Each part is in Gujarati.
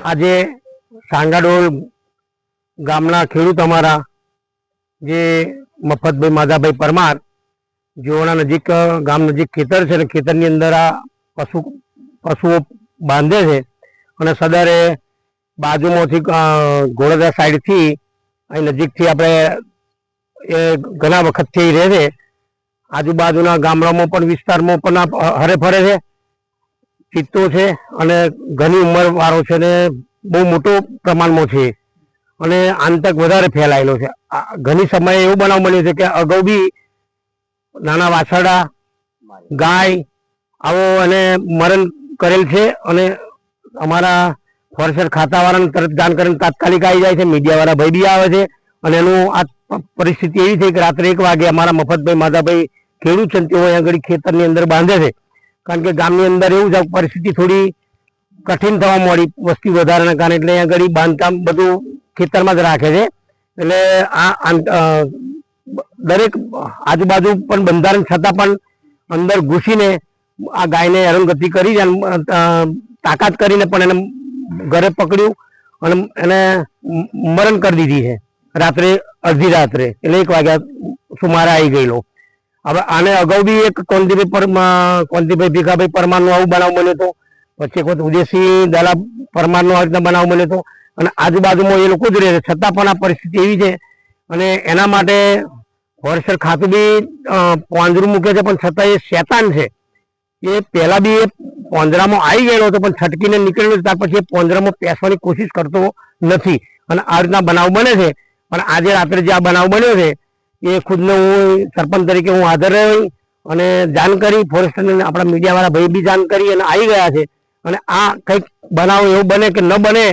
આજે સાંગાડોળ ગામના ખેડૂત અમારા જે મફતભાઈ માધાભાઈ પરમાર જેઓના નજીક ગામ નજીક ખેતર છે અને ખેતરની અંદર આ પશુ પશુઓ બાંધે છે અને સદરે બાજુમાંથી અ, સાઈડથી અહીં નજીકથી આપણે એ ઘણા વખતથી રહે છે. આજુબાજુના ગામડામાં પણ વિસ્તારમાં પણ હરેફરે હરે ફરે છે. ચિત્તો છે અને ઘણી ઉંમર વાળો છે ને બહુ મોટો પ્રમાણમાં છે. અને આંતક વધારે ફેલાયેલો છે. ઘણી સમયે એવું બનાવ બન્યું છે કે અગાઉ બી નાના વાછરડા, ગાય આવો અને મરણ કરેલ છે અને અમારા ફોરેસ્ટર ખાતાવાળાને તરત જાણ કરીને તાત્કાલિક આવી જાય છે. મીડિયાવાળા ભાઈ બી આવે છે અને એનું આ પરિસ્થિતિ એવી છે કે રાત્રે એક વાગે અમારા મફતભાઈ માધાભાઈ ખેડૂત છે તેઓ અહીંયા આગળ ખેતરની અંદર બાંધે છે. કારણ કે ગામની અંદર એવું છે પરિસ્થિતિ થોડી કઠિન થવા મળી વસ્તી વધારાના કારણે. એટલે અહીંયા આગળ બાંધકામ બધું ખેતરમાં જ રાખે છે. એટલે આ દરેક આજુબાજુ પણ બંધારણ છતાં પણ અંદર ઘૂસીને આ ગાયને હેરાનગતિ કરી તાકાત કરીને પણ એને ઘરે પકડ્યું અને એને મરણ કરી દીધી છે. રાત્રે, અડધી રાત્રે. એટલે એક વાગ્યા સુમારે આવી ગયેલો. હવે આને અગાઉ બી એક કોંતીભાઈ પરમા કોંતીભાઈ ભીખાભાઈ પરમારનો આવું બનાવ બન્યો હતો. પછી એક વખત ઉદયસિંહ દલા પરમારનો આવી રીતના બનાવ બન્યો હતો. અને આજુબાજુમાં એ લોકો જ રહે છે. છતાં પણ આ પરિસ્થિતિ એવી છે. અને એના માટે હોરસર ખાતું બી પોંજરું મૂકે છે. પણ છતાં એ શેતાન છે. એ પહેલા બી એ પોંજરામાં આવી ગયેલો હતો, પણ છટકીને નીકળેલો ત્યાર પછી એ પોંજરામાં પેસવાની કોશિશ કરતો નથી. અને આ રીતના બનાવ બને છે. પણ આજે રાત્રે જે આ બનાવ બન્યો છે એ ખુદને હું સરપંચ તરીકે હું હાજર રહ્યો અને જાણ કરી ફોરેસ્ટરને આપણા મીડિયાવાળા ભાઈ બી જાણ કરી અને આવી ગયા છે. અને આ કંઈક બનાવ એવો બને કે ન બને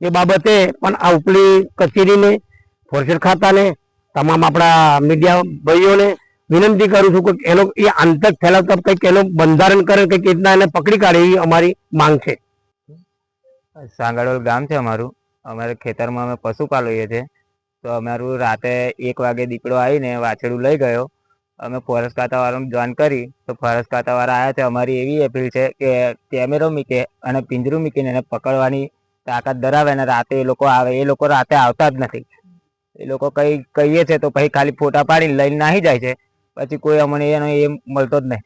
એ બાબતે પણ આ ઉપલી કચેરીને ફોરેસ્ટર ખાતાને, તમામ આપણા મીડિયા ભાઈઓને વિનંતી કરું છું કે એનો એ આંતક ફેલાવતા કંઈક એનું બંધારણ કરે, કંઈક રીતના એને પકડી કાઢે એ અમારી માંગ છે. સાંગાડોલ ગામ છે અમારું. અમારે ખેતરમાં અમે પશુ પાલીએ છીએ. તો અમારું રાતે એક વાગે દીપડો આવીને વાછડું લઈ ગયો. અમે ફોરેસ્ટ ખાતાવાળાને જોઈન કરી. તો ફોરેસ્ટ ખાતાવાળા આવ્યા છે. અમારી એવી અપીલ છે કે કેમેરો મૂકે અને પિંજરું મૂકીને એને પકડવાની તાકાત ધરાવે અને રાતે એ લોકો આવે. એ લોકો રાતે આવતા જ નથી. એ લોકો કઈ કહીએ છે તો પછી ખાલી ફોટા પાડીને લઈને નાહી જાય છે. પછી કોઈ અમને એનો એ મળતો જ નહીં.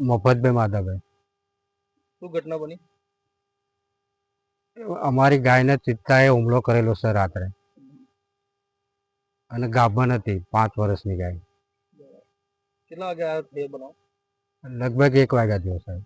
મફતભાઈ માધવભાઈ. શું ઘટના બની? અમારી ગાયને ચિત્તાએ હુમલો કરેલો છે રાત્રે. અને ગાભણ હતી પાંચ વર્ષની ગાય. કેટલા વાગ્યા લગભગ એક વાગ્યા થયો સાહેબ.